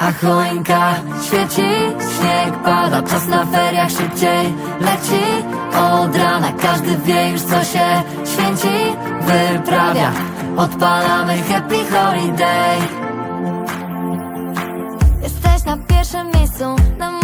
A choinka świeci, śnieg pada, czas na feriach szybciej. Leci Od rana każdy wie już co się święci Wyprawia, odpalamy happy holiday. Jesteś na pierwszym miejscu na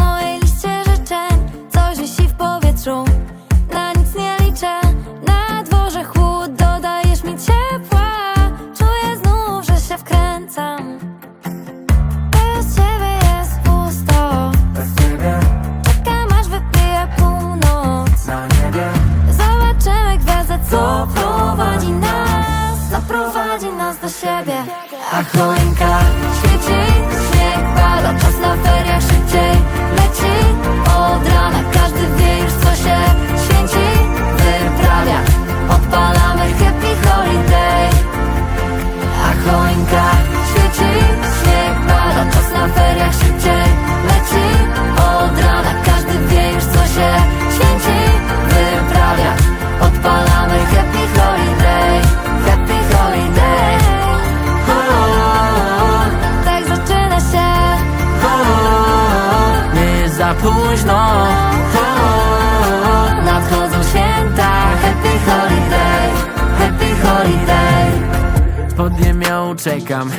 siebie A choinka świeci, śnieg pada, czas na feriach szybciej leci. Od rana każdy wie już co się święci Wyprawia, odpalamy happy holiday. A choinka świeci, śnieg pada, czas na feriach szybciej za późno. Nadchodzą święta Happy holiday Happy holiday. Pod ziemią czekam,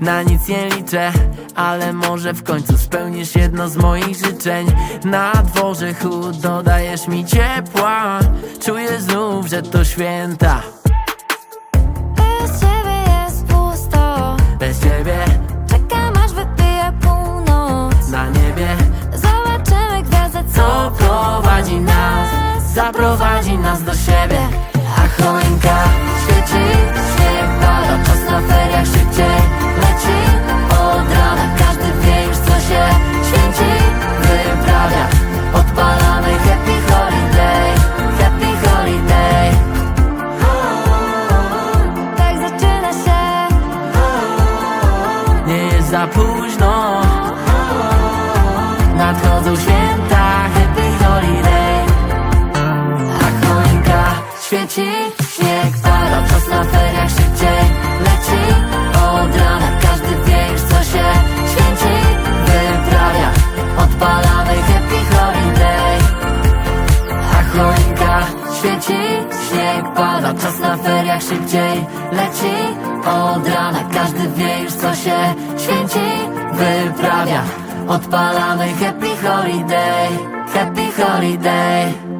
na nic nie liczę Ale może w końcu spełnisz jedno z moich życzeń. Na dworze chód dodajesz mi ciepła Czuję znów, że to święta zaprowadzi nas do siebie. A choinka świeci, śnieg pada, czas na feriach szybciej leci. Od rana każdy wie już co się święci Wyprawia, odpalamy happy holiday Happy holiday. Tak zaczyna się. Nie jest za późno. Nadchodzą święta, świeci, śnieg pada, czas na feriach szybciej leci. Od rana każdy wie już co się święci. Wyprawia, odpalamy happy holiday. A choinka świeci, śnieg pada, czas na feriach szybciej leci. Od rana każdy wie już co się święci. Wyprawia, odpalamy happy holiday Happy holiday